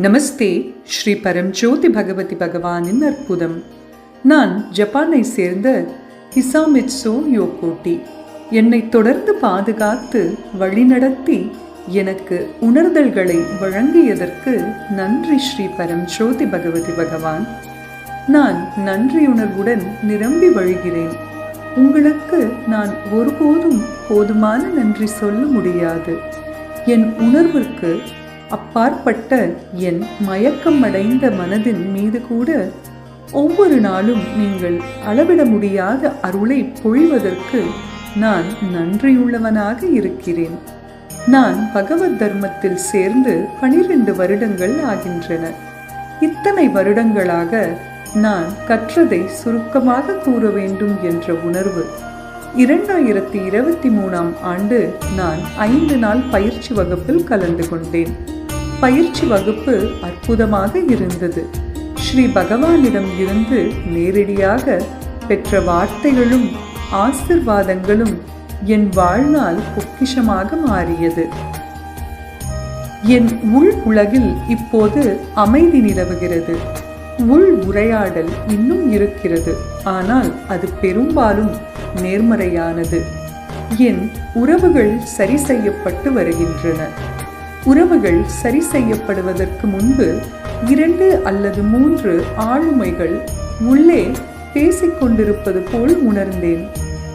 நமஸ்தே ஸ்ரீ பரம்ஜோதி பகவதி பகவானின் அற்புதம் நான் ஜப்பானை சேர்ந்த ஹிசாமிட்சோ யோகோட்டி என்னை தொடர்ந்து பாதுகாத்து வழிநடத்தி எனக்கு உணர்தல்களை வழங்கியதற்கு நன்றி ஸ்ரீ பரம்ஜோதி பகவதி பகவான் நான் நன்றியுணர்வுடன் நிரம்பி வழிகிறேன் உங்களுக்கு நான் ஒருபோதும் போதுமான நன்றி சொல்ல முடியாது என் உணர்விற்கு அப்பாற்பட்ட என் மயக்கமடைந்த மனதின் மீது கூட ஒவ்வொரு நாளும் நீங்கள் அளவிட முடியாத அருளை பொழிவதற்கு நான் நன்றியுள்ளவனாக இருக்கிறேன். நான் பகவத் தர்மத்தில் சேர்ந்து பனிரெண்டு வருடங்கள் ஆகின்றன. இத்தனை வருடங்களாக நான் கற்றதை சுருக்கமாக கூற வேண்டும் என்ற உணர்வு. இரண்டாயிரத்தி இருபத்தி மூணாம் ஆண்டு நான் ஐந்து நாள் பயிற்சி வகுப்பில் கலந்து கொண்டேன். பயிற்சி வகுப்பு அற்புதமாக இருந்தது. ஸ்ரீ பகவானிடம் இருந்து நேரடியாக பெற்ற வார்த்தைகளும் ஆசிர்வாதங்களும் என் வாழ்நாள் பொக்கிஷமாக மாறியது. என் உள் உலகில் இப்போது அமைதி நிலவுகிறது. உள் உரையாடல் இன்னும் இருக்கிறது. ஆனால் அது பெரும்பாலும் நேர்மறையானது. என் உறவுகள் சரி செய்யப்பட்டு வருகின்றன. உறவுகள் சரி செய்யப்படுவதற்கு முன்பு இரண்டு அல்லது மூன்று ஆளுமைகள் உள்ளே பேசிக்கொண்டிருப்பது போல் உணர்ந்தேன்.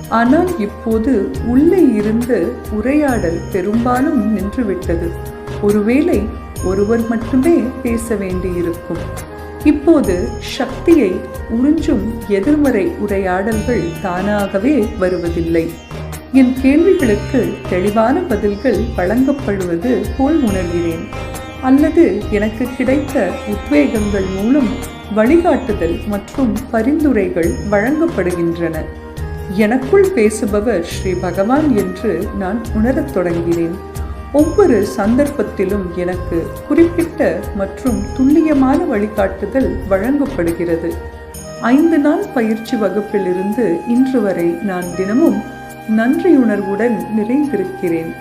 ஆனால் இப்போது உள்ளே இருந்து உரையாடல் பெரும்பாலும் நின்றுவிட்டது. ஒருவேளை ஒருவர் மட்டுமே பேச வேண்டியிருக்கும். இப்போது சக்தியை உறிஞ்சும் எதிர்மறை உரையாடல்கள் தானாகவே வருவதில்லை. என் கேள்விகளுக்கு தெளிவான பதில்கள் வழங்கப்படுவது போல் உணர்கிறேன். அல்லது எனக்கு கிடைத்த உத்வேகங்கள் மூலம் வழிகாட்டுதல் மற்றும் பரிந்துரைகள் வழங்கப்படுகின்றன. எனக்குள் பேசுபவர் ஸ்ரீ பகவான் என்று நான் உணரத் தொடங்கினேன் ஒவ்வொரு சந்தர்ப்பத்திலும் எனக்கு குறிப்பிட்ட மற்றும் துல்லியமான வழிகாட்டுதல் வழங்கப்படுகிறது. ஐந்து நாள் பயிற்சி வகுப்பிலிருந்து இன்று வரை நான் தினமும் நன்றியுணர்வுடன் நிறைந்திருக்கிறேன்.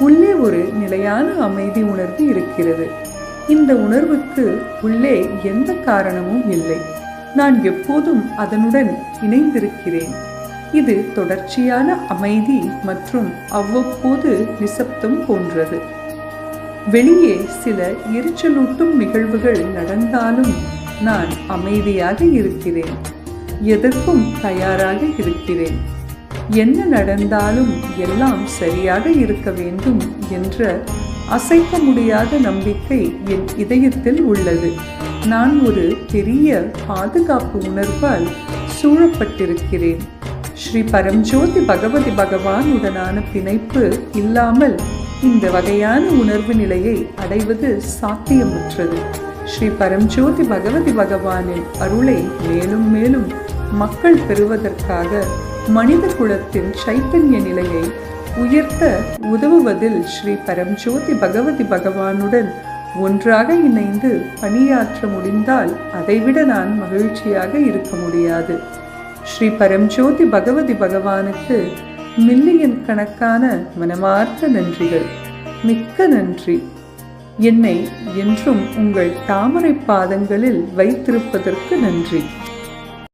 உள்ளே ஒரு நிலையான அமைதி உணர்வு இருக்கிறது. இந்த உணர்வுக்கு உள்ளே எந்த காரணமும் இல்லை. நான் எப்போதும் அதனுடன் இணைந்திருக்கிறேன். இது தொடர்ச்சியான அமைதி மற்றும் அவ்வப்போது நிசப்தம் போன்றது. வெளியே சில எரிச்சலூட்டும் நிகழ்வுகள் நடந்தாலும் நான் அமைதியாக இருக்கிறேன். எதற்கும் தயாராக இருக்கிறேன். என்ன நடந்தாலும் எல்லாம் சரியாக இருக்க வேண்டும் என்ற அசைக்க முடியாத நம்பிக்கை என் இதயத்தில் உள்ளது. நான் ஒரு பெரிய பாதுகாப்பு உணர்வால் சூழப்பட்டிருக்கிறேன். ஸ்ரீ பரம்ஜோதி பகவதி பகவானுடனான பிணைப்பு இல்லாமல் இந்த வகையான உணர்வு நிலையை அடைவது சாத்தியமற்றது. ஸ்ரீ பரம்ஜோதி பகவதி பகவானின் அருளை மேலும் மேலும் மக்கள் பெறுவதற்காக மனித குலத்தின் சைத்தன்ய நிலையை உயர்த்த உதவுவதில் ஸ்ரீ பரம்ஜோதி பகவதி பகவானுடன் ஒன்றாக இணைந்து பணியாற்ற முடிந்தால் அதைவிட நான் மகிழ்ச்சியாக இருக்க முடியாது. ஸ்ரீ பரம்ஜோதி பகவதி பகவானுக்கு மில்லியன் கணக்கான மனமார்ந்த நன்றிகள். மிக்க நன்றி. என்னை என்றும் உங்கள் தாமரை பாதங்களில் வைத்திருப்பதற்கு நன்றி.